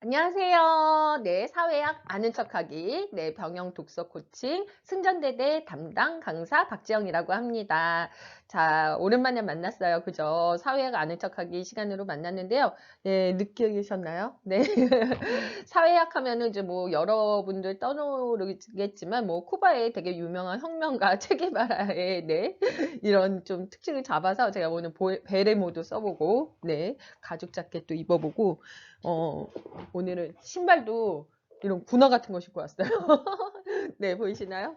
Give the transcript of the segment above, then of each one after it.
안녕하세요. 네, 사회학 아는 척하기, 네, 병영 독서 코칭 승전대대 담당 강사 박지영이라고 합니다. 자, 오랜만에 만났어요. 그죠? 사회학 아는 척하기 시간으로 만났는데요. 네, 느끼셨나요? 네. 사회학 하면은 이제 뭐 여러분들 떠오르겠지만 뭐 쿠바의 되게 유명한 혁명가 체게바라의 네, 이런 좀 특징을 잡아서 제가 오늘 베레모도 써보고, 네, 가죽 자켓도 입어보고, 어, 오늘은 신발도 이런 군화 같은 거 신고 왔어요. 네, 보이시나요?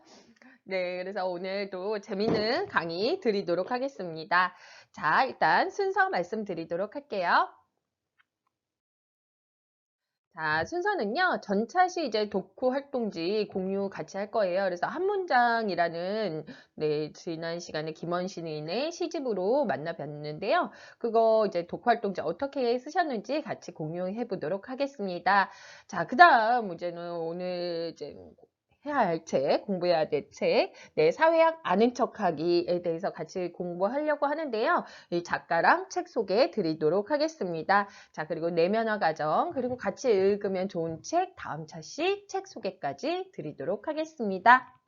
네, 그래서 오늘도 재밌는 강의 드리도록 하겠습니다. 자, 일단 순서 말씀드리도록 할게요. 자, 순서는요, 전차시 이제 독후 활동지 공유 같이 할 거예요. 그래서 한 문장이라는, 네, 지난 시간에 김원 시인의 시집으로 만나 뵀는데요. 그거 이제 독후 활동지 어떻게 쓰셨는지 같이 공유해 보도록 하겠습니다. 자, 그 다음 문제는 오늘 이제 해야 할 책, 공부해야 될 책, 네, 사회학 아는 척하기에 대해서 같이 공부하려고 하는데요. 이 작가랑 책 소개 드리도록 하겠습니다. 자, 그리고 내면화 과정, 그리고 같이 읽으면 좋은 책, 다음 차시 책 소개까지 드리도록 하겠습니다.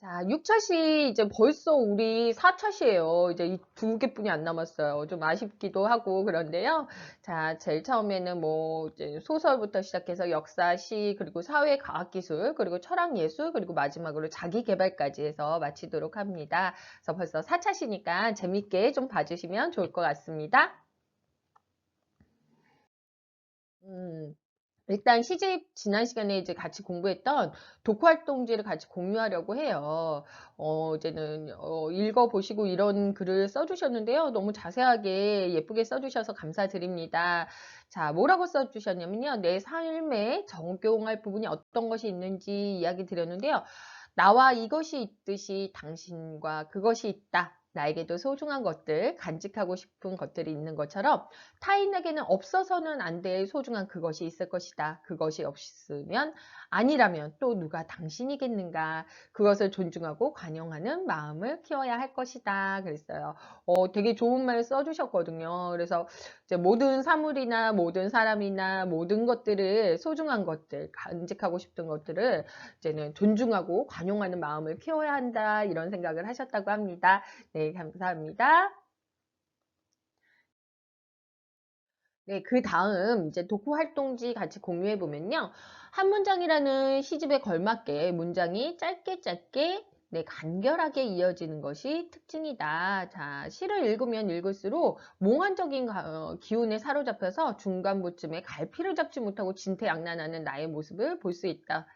자, 6차시 이제 벌써 우리 4차시예요. 이제 이 두 개뿐이 안 남았어요. 좀 아쉽기도 하고 그런데요. 자, 제일 처음에는 뭐 소설부터 시작해서 역사, 시, 그리고 사회 과학 기술, 그리고 철학 예술, 그리고 마지막으로 자기 개발까지 해서 마치도록 합니다. 그래서 벌써 4차시니까 재밌게 좀 봐주시면 좋을 것 같습니다. 음. 일단 시집 지난 시간에 이제 같이 공부했던 독후활동지를 같이 공유하려고 해요. 어, 이제는 어, 읽어보시고 이런 글을 써주셨는데요. 너무 자세하게 예쁘게 써주셔서 감사드립니다. 자, 뭐라고 써주셨냐면요. 내 삶에 적용할 부분이 어떤 것이 있는지 이야기 드렸는데요. 나와 이것이 있듯이 당신과 그것이 있다. 나에게도 소중한 것들, 간직하고 싶은 것들이 있는 것처럼 타인에게는 없어서는 안 될 소중한 그것이 있을 것이다. 그것이 없으면 아니라면 또 누가 당신이겠는가? 그것을 존중하고 관용하는 마음을 키워야 할 것이다. 그랬어요. 어, 되게 좋은 말 써주셨거든요. 그래서 모든 사물이나 모든 사람이나 모든 것들을 소중한 것들 간직하고 싶은 것들을 이제는 존중하고 관용하는 마음을 키워야 한다. 이런 생각을 하셨다고 합니다. 네 감사합니다 네, 그 다음 이제 독후 활동지 같이 공유해 보면요. 한 문장이라는 시집에 걸맞게 문장이 짧게 짧게 네, 간결하게 이어지는 것이 특징이다. 자, 시를 읽으면 읽을수록 몽환적인 어, 기운에 사로잡혀서 중간부쯤에 갈피를 잡지 못하고 진퇴양난하는 나의 모습을 볼 수 있다.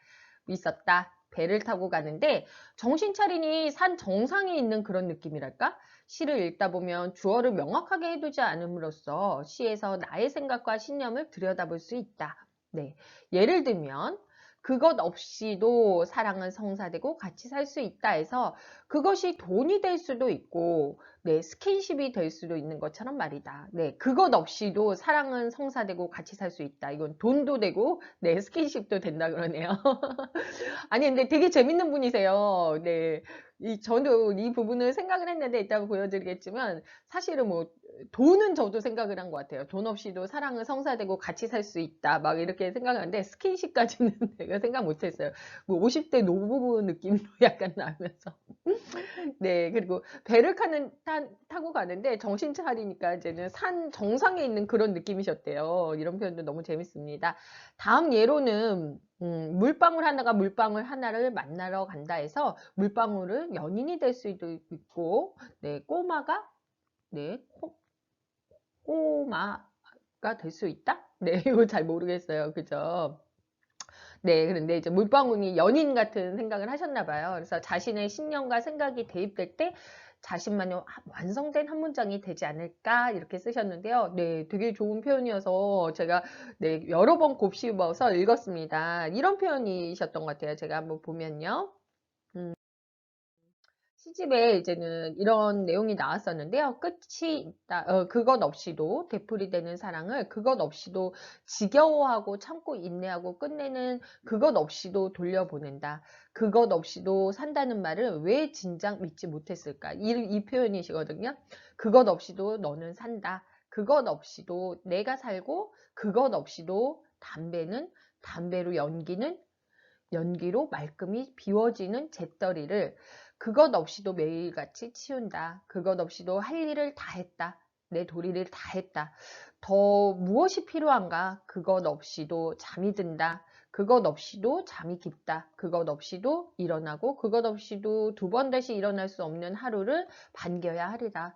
있었다. 배를 타고 가는데 정신 차리니 산 정상에 있는 그런 느낌이랄까? 시를 읽다 보면 주어를 명확하게 해두지 않음으로써 시에서 나의 생각과 신념을 들여다볼 수 있다. 네. 예를 들면 그것 없이도 사랑은 성사되고 같이 살 수 있다 해서 그것이 돈이 될 수도 있고 네, 스킨십이 될 수도 있는 것처럼 말이다. 네, 그것 없이도 사랑은 성사되고 같이 살 수 있다. 이건 돈도 되고 네, 스킨십도 된다 그러네요. 아니 근데 되게 재밌는 분이세요. 네. 이 저도 이 부분을 생각을 했는데 이따가 보여드리겠지만 사실은 뭐 돈은 저도 생각을 한 것 같아요. 돈 없이도 사랑은 성사되고 같이 살 수 있다. 막 이렇게 생각하는데 스킨십까지는 내가 생각 못 했어요. 뭐 50대 노부부 느낌도 약간 나면서. 네, 그리고 배를 타는, 타, 타고 가는데 정신 차리니까 이제는 산 정상에 있는 그런 느낌이셨대요. 이런 표현도 너무 재밌습니다. 다음 예로는 음, 물방울 하나가 물방울 하나를 만나러 간다 해서 물방울은 연인이 될 수도 있고 네, 꼬마가 네, 꼬마가 될 수 있다? 네, 이거 잘 모르겠어요. 그죠? 네, 그런데 이제 물방울이 연인 같은 생각을 하셨나 봐요. 그래서 자신의 신념과 생각이 대입될 때 자신만이 완성된 한 문장이 되지 않을까 이렇게 쓰셨는데요. 네, 되게 좋은 표현이어서 제가 네, 여러 번 곱씹어서 읽었습니다. 이런 표현이셨던 것 같아요. 제가 한번 보면요. 음. 시집에 이제는 이런 내용이 나왔었는데요. 끝이. 어, 그것 없이도 되풀이 되는 사랑을 그것 없이도 지겨워하고 참고 인내하고 끝내는 그것 없이도 돌려보낸다. 그것 없이도 산다는 말을 왜 진작 믿지 못했을까? 이, 이 표현이시거든요. 그것 없이도 너는 산다. 그것 없이도 내가 살고 그것 없이도 담배는 담배로 연기는 연기로 말끔히 비워지는 잿더리를 그것 없이도 매일같이 치운다. 그것 없이도 할 일을 다 했다. 내 도리를 다 했다. 더 무엇이 필요한가? 그것 없이도 잠이 든다. 그것 없이도 잠이 깊다. 그것 없이도 일어나고 그것 없이도 두 번 다시 일어날 수 없는 하루를 반겨야 하리라.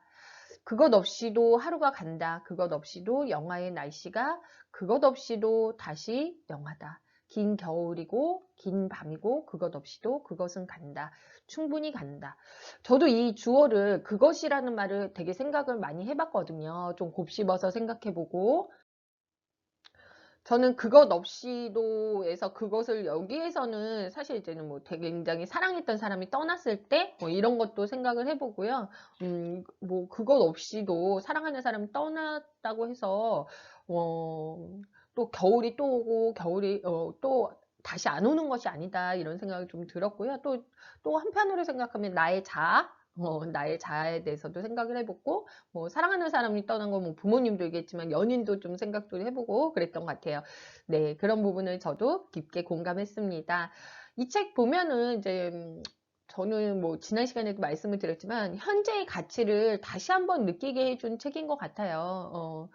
그것 없이도 하루가 간다. 그것 없이도 영하의 날씨가 그것 없이도 다시 영하다. 긴 겨울이고 긴 밤이고 그것 없이도 그것은 간다. 충분히 간다. 저도 이 주어를 그것이라는 말을 되게 생각을 많이 해봤거든요. 좀 곱씹어서 생각해보고 저는 그것 없이도에서 그것을 여기에서는 사실 이제는 뭐 되게 굉장히 사랑했던 사람이 떠났을 때 뭐 이런 것도 생각을 해보고요. 음, 뭐 그것 없이도 사랑하는 사람이 떠났다고 해서 어, 또 겨울이 또 오고 겨울이 어, 또 다시 안 오는 것이 아니다 이런 생각이 좀 들었고요. 또 또 한편으로 생각하면 나의 자아 어, 나의 자아에 대해서도 생각을 해보고, 뭐, 사랑하는 사람이 떠난 건 뭐 부모님도 있겠지만 연인도 좀 생각도 해보고 그랬던 것 같아요. 네, 그런 부분을 저도 깊게 공감했습니다. 이 책 보면은 이제, 음, 저는 뭐, 지난 시간에도 말씀을 드렸지만, 현재의 가치를 다시 한번 느끼게 해준 책인 것 같아요. 어,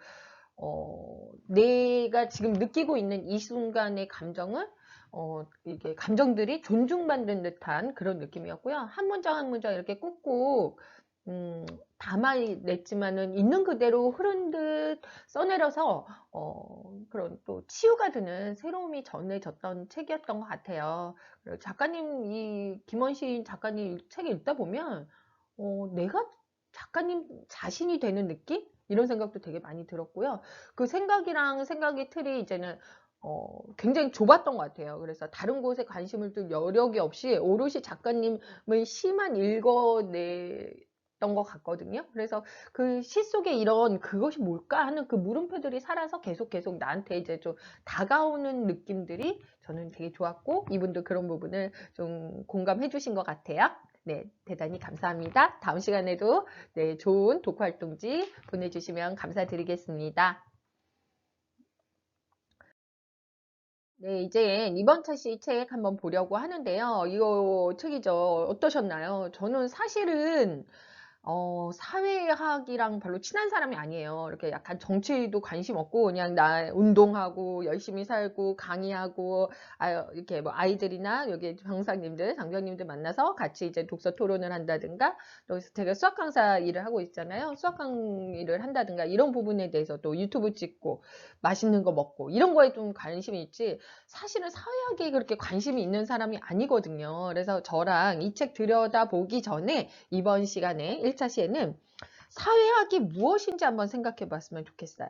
어, 내가 지금 느끼고 있는 이 순간의 감정을 어, 이게 감정들이 존중받는 듯한 그런 느낌이었고요. 한 문장 한 문장 이렇게 꾹꾹 음, 담아냈지만은 있는 그대로 흐른 듯 써내려서 어, 그런 또 치유가 드는 새로움이 전해졌던 책이었던 것 같아요. 작가님 이 김원신 작가님 책을 읽다 보면 어, 내가 작가님 자신이 되는 느낌? 이런 생각도 되게 많이 들었고요. 그 생각이랑 생각의 틀이 이제는 어, 굉장히 좁았던 것 같아요. 그래서 다른 곳에 관심을 들 여력이 없이 오롯이 작가님의 시만 읽어냈던 것 같거든요. 그래서 그 시 속에 이런 그것이 뭘까 하는 그 물음표들이 살아서 계속 계속 나한테 이제 좀 다가오는 느낌들이 저는 되게 좋았고 이분도 그런 부분을 좀 공감해 주신 것 같아요. 네, 대단히 감사합니다. 다음 시간에도 네, 좋은 독후 활동지 보내주시면 감사드리겠습니다. 네, 이제 이번 차시 책 한번 보려고 하는데요. 이거 책이죠. 어떠셨나요? 저는 사실은 어, 사회학이랑 별로 친한 사람이 아니에요. 이렇게 약간 정치도 관심 없고 그냥 나 운동하고 열심히 살고 강의하고 아, 이렇게 뭐 아이들이나 여기 병사님들, 장병님들 만나서 같이 이제 독서 토론을 한다든가 또 제가 수학 강사 일을 하고 있잖아요. 수학 강의를 한다든가 이런 부분에 대해서 또 유튜브 찍고 맛있는 거 먹고 이런 거에 좀 관심이 있지 사실은 사회학에 그렇게 관심이 있는 사람이 아니거든요. 그래서 저랑 이 책 들여다보기 전에 이번 시간에 1차 시에는 사회학이 무엇인지 한번 생각해 봤으면 좋겠어요.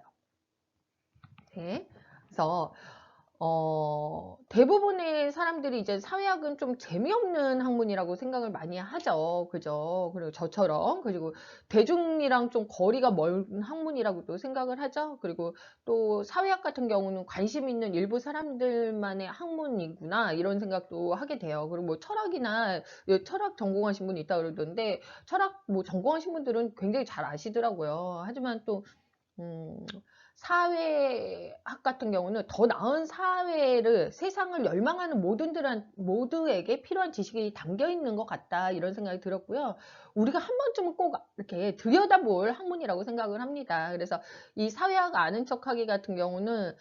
네. 그래서 어, 대부분의 사람들이 이제 사회학은 좀 재미없는 학문이라고 생각을 많이 하죠. 그죠? 그리고 저처럼. 그리고 대중이랑 좀 거리가 멀은 학문이라고도 생각을 하죠. 그리고 또 사회학 같은 경우는 관심 있는 일부 사람들만의 학문이구나. 이런 생각도 하게 돼요. 그리고 뭐 철학이나 예, 철학 전공하신 분이 있다 그러던데 철학 뭐 전공하신 분들은 굉장히 잘 아시더라고요. 하지만 또, 음, 사회학 같은 경우는 더 나은 사회를 세상을 열망하는 모든들한 모두에게 필요한 지식이 담겨 있는 것 같다 이런 생각이 들었고요. 우리가 한 번쯤은 꼭 이렇게 들여다볼 학문이라고 생각을 합니다. 그래서 이 사회학 아는 척하기 같은 경우는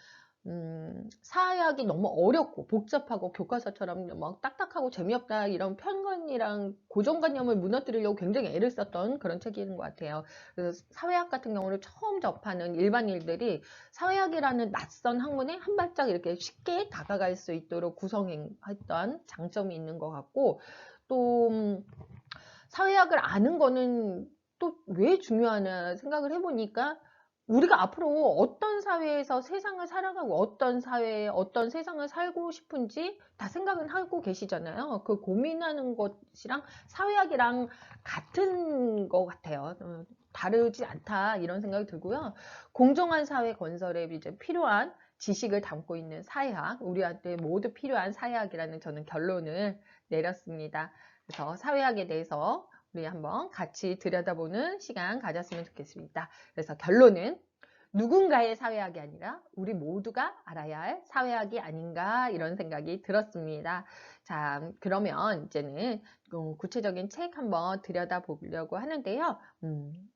음, 사회학이 너무 어렵고 복잡하고 교과서처럼 막 딱딱하고 재미없다 이런 편견이랑 고정관념을 무너뜨리려고 굉장히 애를 썼던 그런 책인 것 같아요. 그래서 사회학 같은 경우를 처음 접하는 일반인들이 사회학이라는 낯선 학문에 한 발짝 이렇게 쉽게 다가갈 수 있도록 구성했던 장점이 있는 것 같고 또 음, 사회학을 아는 거는 또 왜 중요하나 생각을 해보니까 우리가 앞으로 어떤 사회에서 세상을 살아가고 어떤 사회에 어떤 세상을 살고 싶은지 다 생각은 하고 계시잖아요. 그 고민하는 것이랑 사회학이랑 같은 것 같아요. 어, 다르지 않다 이런 생각이 들고요. 공정한 사회 건설에 이제 필요한 지식을 담고 있는 사회학, 우리한테 모두 필요한 사회학이라는 저는 결론을 내렸습니다. 그래서 사회학에 대해서 우리 한번 같이 들여다보는 시간 가졌으면 좋겠습니다. 그래서 결론은 누군가의 사회학이 아니라 우리 모두가 알아야 할 사회학이 아닌가 이런 생각이 들었습니다. 자, 그러면 이제는 어, 구체적인 책 한번 들여다보려고 하는데요. 음,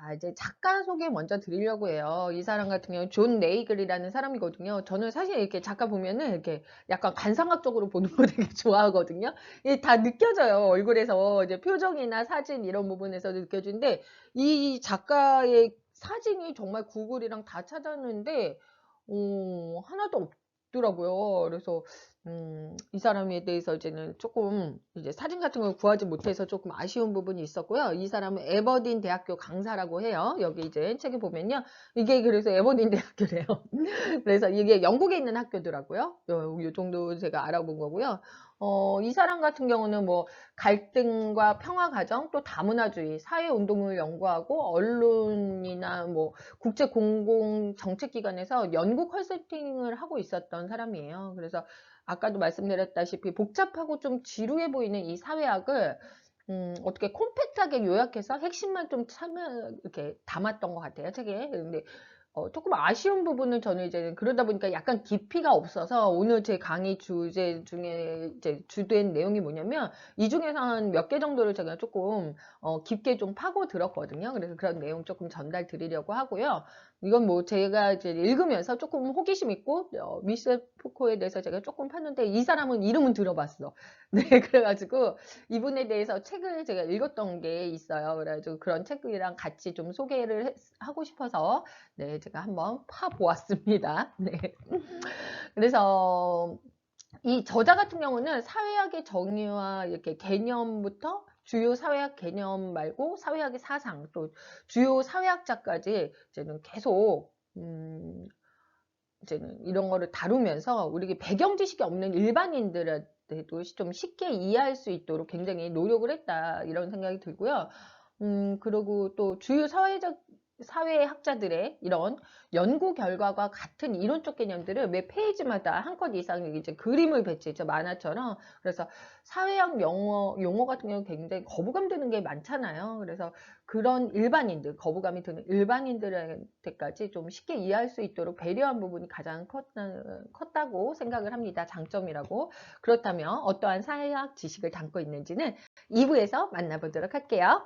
자, 이제 작가 소개 먼저 드리려고 해요. 이 사람 같은 경우는 존 네이글이라는 사람이거든요. 저는 사실 이렇게 작가 보면은 이렇게 약간 관상학적으로 보는 거 되게 좋아하거든요. 이게 다 느껴져요. 얼굴에서 이제 표정이나 사진 이런 부분에서 느껴지는데 이 작가의 사진이 정말 구글이랑 다 찾았는데 어, 하나도 없더라고요. 그래서 음, 이 사람에 대해서 이제는 조금 이제 사진 같은 걸 구하지 못해서 조금 아쉬운 부분이 있었고요. 이 사람은 에버딘 대학교 강사라고 해요. 여기 이제 책에 보면요. 이게 그래서 에버딘 대학교래요. 그래서 이게 영국에 있는 학교더라고요. 요, 요 정도 제가 알아본 거고요. 어, 이 사람 같은 경우는 뭐 갈등과 평화 과정 또 다문화주의 사회 운동을 연구하고 언론이나 뭐 국제 공공 정책 기관에서 연구 컨설팅을 하고 있었던 사람이에요. 그래서 아까도 말씀드렸다시피 복잡하고 좀 지루해 보이는 이 사회학을 음, 어떻게 콤팩트하게 요약해서 핵심만 좀 참여 이렇게 담았던 것 같아요 책에. 근데 어, 조금 아쉬운 부분은 저는 이제 그러다 보니까 약간 깊이가 없어서 오늘 제 강의 주제 중에 이제 주된 내용이 뭐냐면 이 중에서 한 몇 개 정도를 제가 조금 어, 깊게 좀 파고 들었거든요. 그래서 그런 내용 조금 전달 드리려고 하고요. 이건 뭐 제가 이제 읽으면서 조금 호기심 있고 어, 미셸 푸코에 대해서 제가 조금 팠는데 이 사람은 이름은 들어봤어. 네, 그래가지고 이분에 대해서 책을 제가 읽었던 게 있어요. 그래가지고 그런 책이랑 같이 좀 소개를 했- 하고 싶어서 네, 제가 한번 파 보았습니다. 네. 그래서 이 저자 같은 경우는 사회학의 정의와 이렇게 개념부터 주요 사회학 개념 말고 사회학의 사상 또 주요 사회학자까지 이제는 계속 음, 이제는 이런 거를 다루면서 우리 배경 지식이 없는 일반인들한테도 좀 쉽게 이해할 수 있도록 굉장히 노력을 했다 이런 생각이 들고요. 음, 그리고 또 주요 사회적 사회학자들의 이런 연구 결과가 같은 이론적 개념들을 매 페이지마다 한 컷 이상 이제 그림을 배치했죠 만화처럼. 그래서 사회학 용어 용어 같은 경우 굉장히 거부감 드는 게 많잖아요. 그래서 그런 일반인들 거부감이 드는 일반인들한테까지 좀 쉽게 이해할 수 있도록 배려한 부분이 가장 컸다, 컸다고 생각을 합니다. 장점이라고. 그렇다면 어떠한 사회학 지식을 담고 있는지는 2부에서 만나보도록 할게요.